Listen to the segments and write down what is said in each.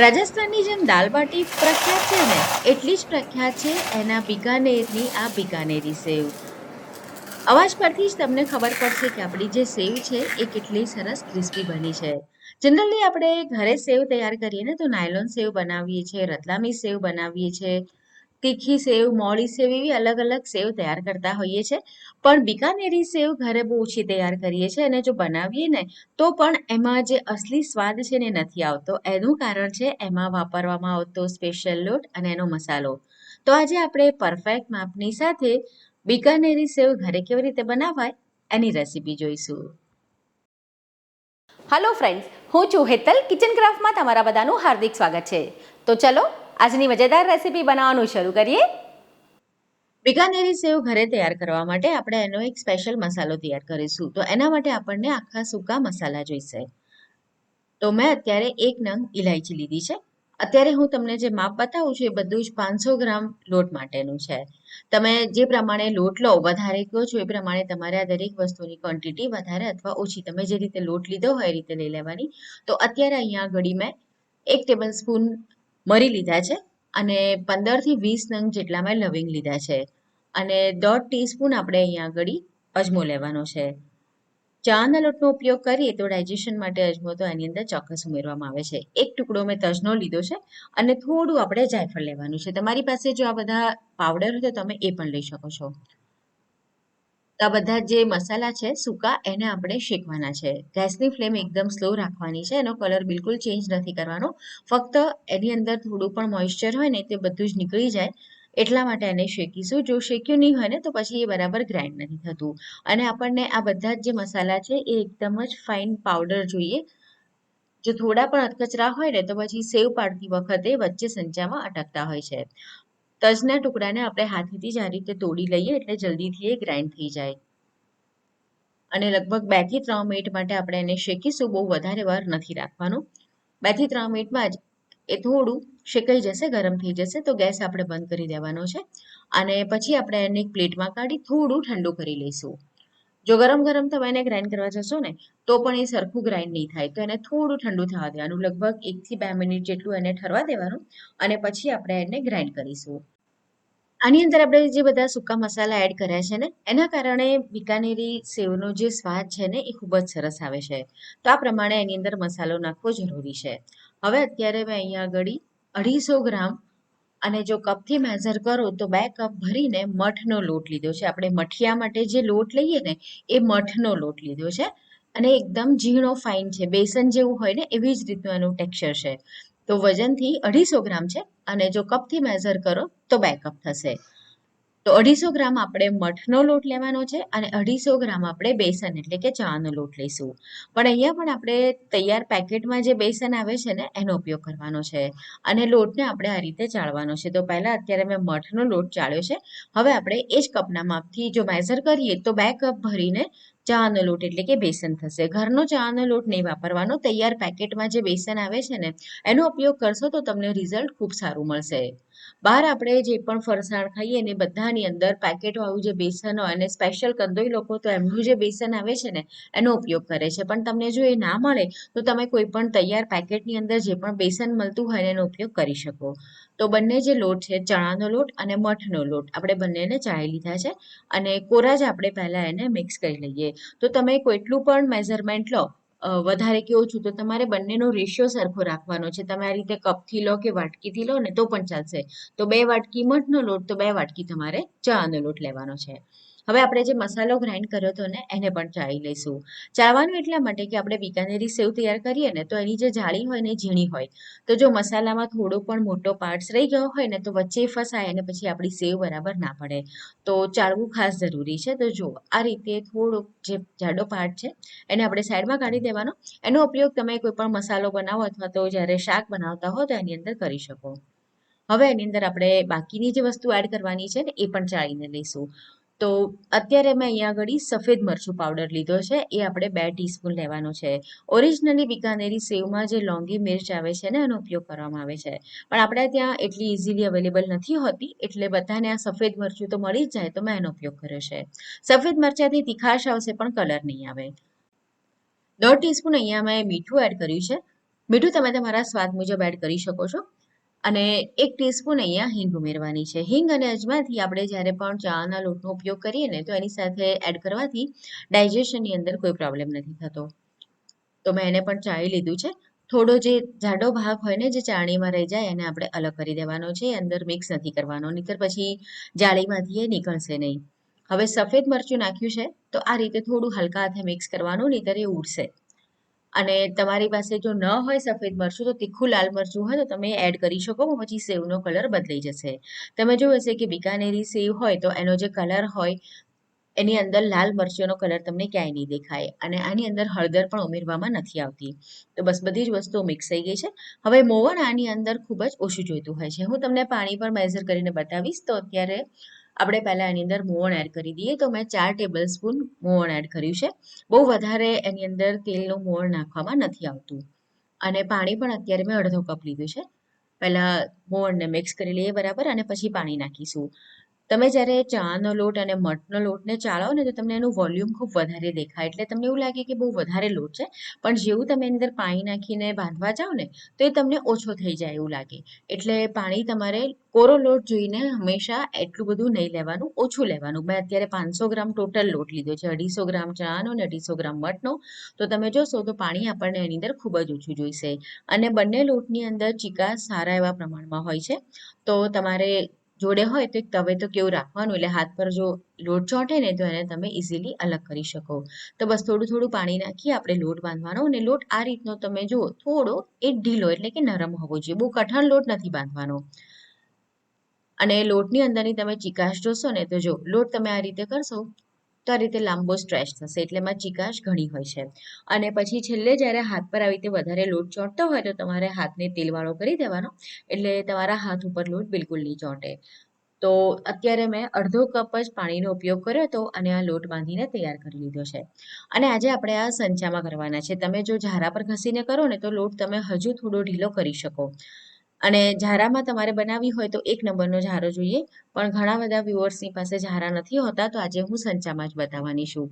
રાજસ્થાનની જેમ દાલબાટી પ્રખ્યાત છે ને, એટલી જ પ્રખ્યાત છે એના બિકાનેરની આ બિકાનેરી સેવ. અવાજ પરથી જ તમને ખબર પડશે કે આપણી જે સેવ છે એ કેટલી સરસ ક્રિસ્પી બની છે. જનરલી આપણે ઘરે સેવ તૈયાર કરીએ ને તો નાયલોન સેવ બનાવીએ છીએ, રતલામી સેવ બનાવીએ છીએ તીખી સેવ મોડી સેવ એવી અલગ અલગ સેવ તૈયાર કરતા હોઈએ છીએ પણ બિકાનેરી સેવ ઘરે બહુ ઓછી તૈયાર કરીએ છીએ અને જો બનાવીએ ને, તો પણ એમાં જે અસલી સ્વાદ છે ને નથી આવતો. એનું કારણ છે એમાં વાપરવામાં આવતો સ્પેશિયલ લોટ અને એનો મસાલો. તો આજે આપણે પરફેક્ટ માપની સાથે બિકાનેરી સેવ ઘરે કેવી રીતે બનાવાય એની રેસીપી જોઈશું. હલો ફ્રેન્ડ્સ હું છું હેતલ કિચન ક્રાફ્ટમાં તમારા બધાનું હાર્દિક સ્વાગત છે. તો ચલો આજની મજેદાર રેસીપી બનાવવાનું શરૂ કરીએ. બિકાનેરી સેવ ઘરે તૈયાર કરવા માટે આપણે એનો એક સ્પેશિયલ મસાલો તૈયાર કરીશું. તો એના માટે આપણને આખા સૂકા મસાલા જોઈશે. તો મેં અત્યારે એક નંગ ઇલાયચી લીધી છે. અત્યારે હું તમને જે માપ બતાવું છું એ બધું જ પાંચસો ગ્રામ લોટ માટેનું છે. તમે જે પ્રમાણે લોટ લો, વધારે કહો છો એ પ્રમાણે તમારે આ દરેક વસ્તુની ક્વોન્ટિટી વધારે અથવા ઓછી, તમે જે રીતે લોટ લીધો હોય એ રીતે લઈ લેવાની. તો અત્યારે અહીંયા ઘડી મેં એક ટેબલ સ્પૂન મરી લીધા છે અને પંદરથી વીસ નંગ જેટલા મેં લવિંગ લીધા છે. અને દોઢ ટીસ્પૂન આપણે અહીંયા આગળ અજમો લેવાનો છે. ચાના લોટનો ઉપયોગ કરીએ તો ડાયજેશન માટે અજમો તો એની અંદર ચોક્કસ ઉમેરવામાં આવે છે. એક ટુકડો મેં તજનો લીધો છે અને થોડું આપણે જાયફળ લેવાનું છે. તમારી પાસે જો આ બધા પાવડર હોય તો તમે એ પણ લઈ શકો છો. તો આ બધા જે મસાલા છે, સૂકા, એને આપણે શેકવાના છે. ગેસની ફ્લેમ એકદમ સ્લો રાખવાની છે, એનો કલર બિલકુલ ચેન્જ નથી કરવાનો. ફક્ત એની અંદર થોડું પણ મોઇશ્ચર હોય ને તે બધું જ નીકળી જાય, એટલા માટે એને શેકીશું. જો શેક્યું નહીં હોય ને, તો પછી એ બરાબર ગ્રાઇન્ડ નથી થતું. અને આપણને આ બધા જ જે મસાલા છે, એ એકદમ જ ફાઇન પાવડર જોઈએ. જો થોડા પણ અધકચરા હોય ને, તો પછી સેવ પાડતી વખતે વચ્ચે સંચામાં અટકતા હોય છે. તજના ટુકડાને આપણે હાથેથી જ આ રીતે તોડી લઈએ એટલે જલ્દીથી એ ગ્રાઇન્ડ થઈ જાય. અને લગભગ બેથી ત્રણ મિનિટ માટે આપણે એને શેકીશું બહુ વધારે વાર નથી રાખવાનું. બેથી ત્રણ મિનિટમાં જ એ થોડું શેકાઈ જશે, ગરમ થઈ જશે, તો ગેસ આપણે બંધ કરી દેવાનો છે. અને પછી આપણે એને એક પ્લેટમાં કાઢી થોડું ઠંડુ કરી લઈશું. જો ગરમ ગરમ તમે એને ગ્રાઇન્ડ કરવા જશો ને, તો પણ એ સરખું ગ્રાઇન્ડ નહીં થાય. તો એને થોડું ઠંડુ થવા દેવાનું. લગભગ એકથી બે મિનિટ જેટલું એને ઠરવા દેવાનું અને પછી આપણે એને ગ્રાઇન્ડ કરીશું. આની અંદર આપણે જે બધા સૂકા મસાલા એડ કર્યા છે ને, એના કારણે બિકાનેરી સેવનો જે સ્વાદ છે ને, એ ખૂબ જ સરસ આવે છે. તો આ પ્રમાણે એની અંદર મસાલો નાખવો જરૂરી છે. હવે અત્યારે મેં અહીંયા આગળ અઢીસો ગ્રામ અને જો કપથી મેઝર કરો તો બે કપ ભરીને મઠનો લોટ લીધો છે. આપણે મઠિયા માટે જે લોટ લઈએ ને, એ મઠનો લોટ લીધો છે. અને એકદમ ઝીણો ફાઇન છે. બેસન જેવું હોય ને, એવી જ રીતનું એનું ટેક્સચર છે. તો વજનથી અઢીસો ગ્રામ છે. અને જો કપથી મેઝર કરો, તો બે કપ થશે. તો અઢીસો ગ્રામ આપણે મઠનો લોટ લેવાનો છે અને અઢીસો ગ્રામ આપણે બેસન, એટલે કે ચાનો લોટ લઈશું. પણ અહીંયા પણ આપણે તૈયાર પેકેટમાં જે બેસન આવે છે ને, એનો ઉપયોગ કરવાનો છે. અને લોટને આપણે આ રીતે ચાળવાનો છે. તો પહેલાં અત્યારે મેં મઠનો લોટ ચાળ્યો છે. હવે આપણે એ જ કપના માપથી જો મેઝર કરીએ તો બે કપ ભરીને ચાનો લોટ એટલે કે બેસન થશે. ઘરનો ચાનો લોટ નહીં વાપરવાનો. તૈયાર પેકેટમાં જે બેસન આવે છે ને, એનો ઉપયોગ કરશો તો તમને રિઝલ્ટ ખૂબ સારું મળશે. બહાર આપણે જે પણ ફરસાણ ખાઈએ ને, બધાની અંદર પેકેટવાળું જે બેસન હોય અને સ્પેશિયલ કંદોઈ લોકો તો એમનું જે બેસન આવે છે ને, એનો ઉપયોગ કરે છે. પણ તમને જો એ ના મળે, તો તમે કોઈ પણ તૈયાર પેકેટની અંદર જે પણ બેસન મળતું હોય એનો ઉપયોગ કરી શકો. તો બંને જે લોટ છે, ચણાનો લોટ અને મઠનો લોટ, આપણે બંનેને ચાળી લીધા છે અને કોરા જ આપણે પહેલાં એને મિક્સ કરી લઈએ. તો તમે કોઈટલું પણ મેઝરમેન્ટ લો વધારે કે ઓછું, તો તમારે બંનેનો રેશિયો સરખો રાખવાનો છે. તમે આ રીતે કપથી લો કે વાટકીથી લો ને તો પણ ચાલશે. તો બે વાટકી મઠનો લોટ, તો બે વાટકી તમારે ચાનો લોટ લેવાનો છે. હવે આપણે જે મસાલો ગ્રાઇન્ડ કર્યો હતો ને, એને પણ ચાળી લઈશું. ચાળવાનું એટલા માટે કે આપણે બિકાનેરી સેવ તૈયાર કરીએ ને, તો એની જે જાળી હોય ને ઝીણી હોય. તો જો મસાલામાં થોડો પણ મોટો પાર્ટ્સ રહી ગયો હોય ને, તો વચ્ચે ફસાય અને પછી આપણી સેવ બરાબર ના પડે. તો ચાળવું ખાસ જરૂરી છે. તો જો આ રીતે થોડોક જે જાડો પાર્ટ છે, એને આપણે સાઈડમાં કાઢી દેવાનો. એનો ઉપયોગ તમે કોઈ પણ મસાલો બનાવો અથવા તો જ્યારે શાક બનાવતા હો તો એની અંદર કરી શકો. હવે એની અંદર આપણે બાકીની જે વસ્તુ એડ કરવાની છે ને, એ પણ ચાળીને લઈશું. તો અત્યારે મેં અહીંયા આગળ સફેદ મરચું પાવડર લીધો છે. એ આપણે બે ટીસ્પૂન લેવાનો છે. ઓરિજિનલી બિકાનેરી સેવમાં જે લોંગી મિર્ચ આવે છે ને, એનો ઉપયોગ કરવામાં આવે છે. પણ આપણે ત્યાં એટલી ઇઝીલી અવેલેબલ નથી હોતી, એટલે બધાને આ સફેદ મરચું તો મળી જ જાય, તો મેં એનો ઉપયોગ કર્યો છે. સફેદ મરચાંથી તીખાશ આવશે, પણ કલર નહીં આવે. દોઢ ટીસ્પૂન અહીંયા મેં મીઠું એડ કર્યું છે. મીઠું તમે તમારા સ્વાદ મુજબ એડ કરી શકો છો. અને એક ટીસ્પૂન અહીંયા હિંગ ઉમેરવાની છે. હિંગ અને અજમાથી આપણે જ્યારે પણ ચાના લોટનો ઉપયોગ કરીએ ને, તો એની સાથે એડ કરવાથી ડાયજેશનની અંદર કોઈ પ્રોબ્લેમ નથી થતો. તો મેં એને પણ ચાળી લીધું છે. થોડો જે જાડો ભાગ હોય ને, જે ચાણીમાં રહી જાય, એને આપણે અલગ કરી દેવાનો છે. અંદર મિક્સ નથી કરવાનો, નહીતર પછી જાળીમાંથી એ નીકળશે નહીં. હવે સફેદ મરચું નાખ્યું છે, તો આ રીતે થોડું હલકા હાથે મિક્સ કરવાનું, નહીતર એ ઉડશે. અને તમારી પાસે જો ન હોય સફેદ મરચું, તો તીખું લાલ મરચું હોય તો તમે એડ કરી શકો પછી સેવનો કલર બદલાઈ જશે. તમે જોયું હશે કે બિકાનેરી સેવ હોય, તો એનો જે કલર હોય, એની અંદર લાલ મરચીઓનો કલર તમને ક્યાંય નહીં દેખાય અને આની અંદર હળદર પણ ઉમેરવામાં નથી આવતી. તો બસ બધી જ વસ્તુઓ મિક્સ થઈ ગઈ છે. હવે મોવણ આની અંદર ખૂબ જ ઓછું જોઈતું હોય છે. હું તમને પાણી પર મેઝર કરીને બતાવીશ, તો અત્યારે આપણે પહેલાં એની અંદર મોણ એડ કરી દઈએ. તો મેં ચાર ટેબલ સ્પૂન મોણ એડ કર્યું છે. બહુ વધારે એની અંદર તેલનું મોણ નાખવામાં નથી આવતું. અને પાણી પણ અત્યારે મેં અડધો કપ લીધું છે. પહેલાં મોણને મિક્સ કરી લઈએ બરાબર અને પછી પાણી નાખીશું. તમે જ્યારે ચાનો લોટ અને મઠનો લોટને ચાળો ને, તો તમને એનું વોલ્યુમ ખૂબ વધારે દેખાય. એટલે તમને એવું લાગે કે બહુ વધારે લોટ છે, પણ જેવું તમે એની અંદર પાણી નાખીને બાંધવા જાઓ ને, તો એ તમને ઓછો થઈ જાય એવું લાગે. એટલે પાણી તમારે કોરો લોટ જોઈને હંમેશા એટલું બધું નહીં લેવાનું, ઓછું લેવાનું. મેં અત્યારે પાંચસો ગ્રામ ટોટલ લોટ લીધો છે, અઢીસો ગ્રામ ચાનો ને અઢીસો ગ્રામ મઠનો. તો તમે જોશો તો પાણી આપણને એની અંદર ખૂબ જ ઓછું જોઈશે. અને બંને લોટની અંદર ચીકા સારા એવા પ્રમાણમાં હોય છે. તો તમારે જોડે હોય તો એક તવે તો કેવું રાખવાનું? એટલે હાથ પર જો લોટ ચોંટે ને તો એને તમે ઇઝીલી અલગ કરી શકો. તો બસ થોડું થોડું પાણી નાખી આપણે લોટ બાંધવાનો અને લોટ આ રીતનો તમે જુઓ, થોડો એ ઢીલો એટલે કે નરમ હોવો જોઈએ. બહુ કઠણ લોટ નથી બાંધવાનો. અને લોટની અંદરની તમે ચિકાશ જોશો ને તો જો, લોટ તમે આ રીતે કરશો તો આ રીતે લાંબો સ્ટ્રેચ થશે, એટલે એમાં ચિકાશ ઘણી હોય છે. અને પછી છેલ્લે જ્યારે હાથ પર આવી રીતે વધારે લોટ ચોંટતો હોય તો તમારે હાથને તેલવાળો કરી દેવાનો, એટલે તમારા હાથ ઉપર લોટ બિલકુલ નહીં ચોંટે. તો અત્યારે મેં અડધો કપ જ પાણીનો ઉપયોગ કર્યો હતો અને આ લોટ બાંધીને તૈયાર કરી લીધો છે. અને આજે આપણે આ સંચામાં કરવાના છે. તમે જો ઝારા પર ઘસીને કરો ને તો લોટ તમે હજુ થોડો ઢીલો કરી શકો. અને ઝારામાં તમારે બનાવવી હોય તો એક નંબરનો ઝારો જોઈએ. પણ ઘણા બધા વ્યુઅર્સની પાસે ઝારા નથી હોતા, તો આજે હું સંચામાં જ બતાવવાની છું.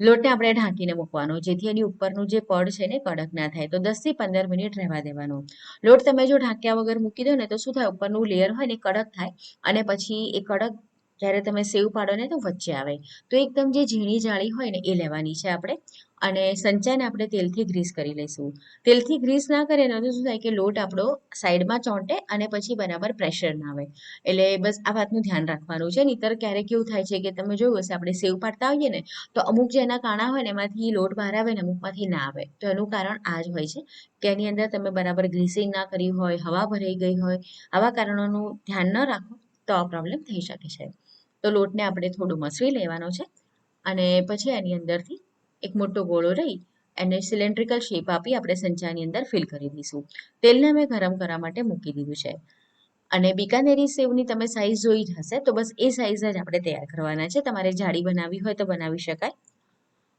લોટને આપણે ઢાંકીને મૂકવાનો, જેથી એની ઉપરનું જે પડ છે ને કડક ના થાય. તો દસથી પંદર મિનિટ રહેવા દેવાનો. લોટ તમે જો ઢાંક્યા વગર મૂકી દો ને તો શું થાય? ઉપરનું લેયર હોય ને કડક થાય અને પછી એ કડક જ્યારે તમે સેવ પાડો ને તો વચ્ચે આવે. તો એકદમ જે ઝીણી જાળી હોય ને એ લેવાની છે આપણે. અને સંચાને આપણે તેલથી ગ્રીસ કરી લઈશું. તેલથી ગ્રીસ ના કરીએ ને તો શું થાય કે લોટ આપણો સાઈડમાં ચોંટે અને પછી બરાબર પ્રેશર ના આવે. એટલે બસ આ વાતનું ધ્યાન રાખવાનું છે. નહીતર ક્યારેક કેવું થાય છે કે તમે જોયું હશે, આપણે સેવ પાડતા હોઈએ ને, તો અમુક જે એના કાણા હોય ને, એમાંથી લોટ બહાર આવે ને, અમુકમાંથી ના આવે. તો એનું કારણ આ જ હોય છે કે એની અંદર તમે બરાબર ગ્રીસિંગ ના કર્યું હોય, હવા ભરાઈ ગઈ હોય, આવા કારણોનું ધ્યાન ન રાખો, તો આ પ્રોબ્લેમ થઈ શકે છે. તો લોટને આપણે થોડું મસળી લેવાનો છે અને પછી એની અંદરથી એક મોટો ગોળો રહી એને સિલિન્ડ્રિકલ શેપ આપી આપણે સંચાની અંદર ફિલ કરી દઈશું. તેલને મેં ગરમ કરવા માટે મૂકી દીધું છે. અને બિકાનેરી સેવની તમે સાઈઝ જોઈ જ હશે તો બસ એ સાઈઝ જ આપણે તૈયાર કરવાના છે. તમારે જાડી બનાવવી હોય તો બનાવી શકાય.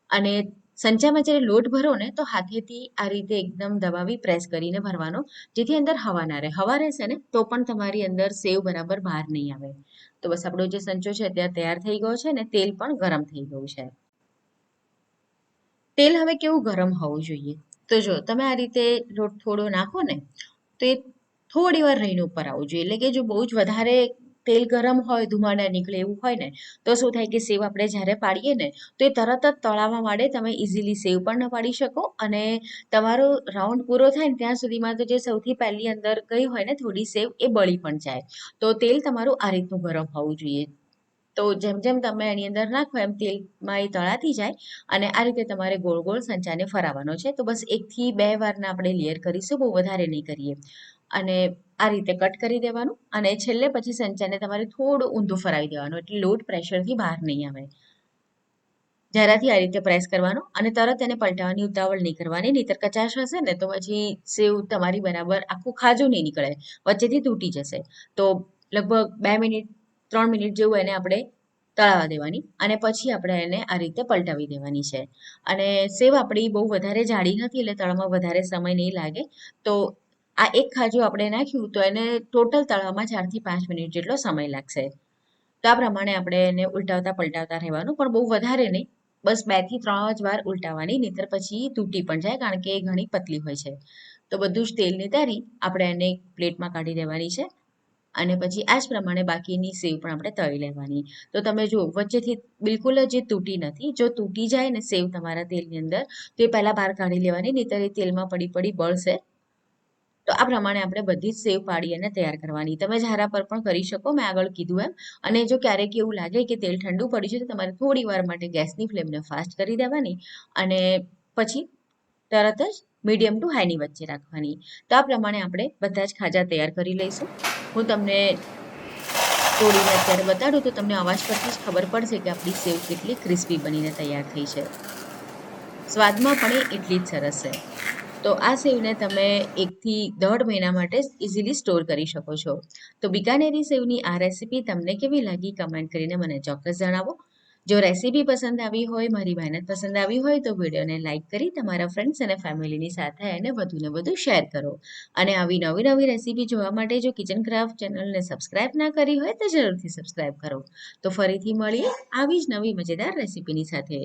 અને સંચામાં જ્યારે લોટ ભરો ને, તો હાથેથી આ રીતે એકદમ દબાવી પ્રેસ કરીને ભરવાનો, જેથી અંદર હવા ના રહે. હવા રહેશે ને, તો પણ તમારી અંદર સેવ બરાબર બહાર નહીં આવે. તો બસ આપણો જે સંચો છે ત્યાં તૈયાર થઈ ગયો છે ને, તેલ પણ ગરમ થઈ ગયું છે. તેલ હવે કેવું ગરમ હોવું જોઈએ? તો જો, તમે આ રીતે લોટ થોડો નાખો ને, તો એ થોડી વાર રહીને ઉપર આવવું જોઈએ. એટલે કે જો બહુ જ વધારે તેલ ગરમ હોય, ધુમાડા નીકળે એવું હોય ને, તો શું થાય કે સેવ આપણે જ્યારે પાડીએ ને, તો એ તરત જ તળાવવા માટે તમે ઇઝીલી સેવ પણ ન પાડી શકો અને તમારો રાઉન્ડ પૂરો થાય ને, ત્યાં સુધીમાં તો જે સૌથી પહેલી અંદર ગઈ હોય ને, થોડી સેવ એ બળી પણ જાય. તો તેલ તમારું આ રીતનું ગરમ હોવું જોઈએ. તો જેમ જેમ તમે એની અંદર નાખો, એમ તેલમાં એ તળાતી જાય અને આ રીતે તમારે ગોળ ગોળ સંચાને ફરાવવાનો છે. તો બસ એકથી બે વારના આપણે લેયર કરીશું, બહુ વધારે નહીં કરીએ. અને આ રીતે કટ કરી દેવાનું અને છેલ્લે પછી સંચાને તમારે થોડું ઊંધું ફરાવી દેવાનું એટલે લોટ પ્રેશરથી બહાર નહીં આવે. જરાથી આ રીતે પ્રેસ કરવાનો અને તરત એને પલટાવવાની ઉતાવળ નહીં કરવાની, નહીંતર કચાશ હશે ને તો પછી સેવ તમારી બરાબર આખું ખાજું નહીં નીકળે, વચ્ચેથી તૂટી જશે. તો લગભગ બે મિનિટ, ત્રણ મિનિટ જેવું એને આપણે તળાવવા દેવાની અને પછી આપણે એને આ રીતે પલટાવી દેવાની છે. અને સેવ આપણી બહુ વધારે જાડી નથી એટલે તળવામાં વધારે સમય નહીં લાગે. તો આ એક ખાજુ આપણે નાખ્યું તો એને ટોટલ તળવામાં ચારથી પાંચ મિનિટ જેટલો સમય લાગશે. તો આ પ્રમાણે આપણે એને ઉલટાવતા પલટાવતા રહેવાનું, પણ બહુ વધારે નહીં. બસ બેથી ત્રણ જ વાર ઉલટાવવાની, નહીતર પછી તૂટી પણ જાય, કારણ કે એ ઘણી પતલી હોય છે. તો બધું જ તેલ નિતારી આપણે એને પ્લેટમાં કાઢી દેવાની છે અને પછી આ જ પ્રમાણે બાકીની સેવ પણ આપણે તળી લેવાની. તો તમે જુઓ વચ્ચેથી બિલકુલ જ તૂટી નથી. જો તૂટી જાય ને સેવ તમારા તેલની અંદર, તો એ પહેલાં બહાર કાઢી લેવાની, નહીતર એ તેલમાં પડી પડી બળશે. તો આ પ્રમાણે આપણે બધી જ સેવ પાડી અને તૈયાર કરવાની. તમે ઝારા પર પણ કરી શકો, મેં આગળ કીધું એમ. અને જો ક્યારેક એવું લાગે કે તેલ ઠંડુ પડી છે, તો તમારે થોડી વાર માટે ગેસની ફ્લેમને ફાસ્ટ કરી દેવાની અને પછી તરત જ મીડિયમ ટુ હાઈની વચ્ચે રાખવાની. તો આ પ્રમાણે આપણે બધા જ ખાજા તૈયાર કરી લઈશું. હું તમને તોડીને અત્યારે બતાડું તો તમને અવાજ પરથી જ ખબર પડશે કે આપણી સેવ કેટલી ક્રિસ્પી બનીને તૈયાર થઈ છે. સ્વાદમાં પણ એટલી જ સરસ છે. તો આ સેવને તમે એકથી દોઢ મહિના માટે ઇઝીલી સ્ટોર કરી શકો છો. તો બિકાનેરી સેવની આ રેસીપી તમને કેવી લાગી કમેન્ટ કરીને મને ચોક્કસ જણાવો. જો રેસીપી પસંદ આવી હોય, મારી મહેનત પસંદ આવી હોય, તો વિડીયોને લાઇક કરી તમારા ફ્રેન્ડ્સ અને ફેમિલીની સાથે એને વધુને વધુ શેર કરો. અને આવી નવી નવી રેસીપી જોવા માટે જો કિચન ક્રાફ્ટ ચેનલને સબસ્ક્રાઇબ ના કરી હોય, તો જરૂરથી સબસ્ક્રાઇબ કરો. તો ફરીથી મળીએ આવી જ નવી મજેદાર રેસીપીની સાથે.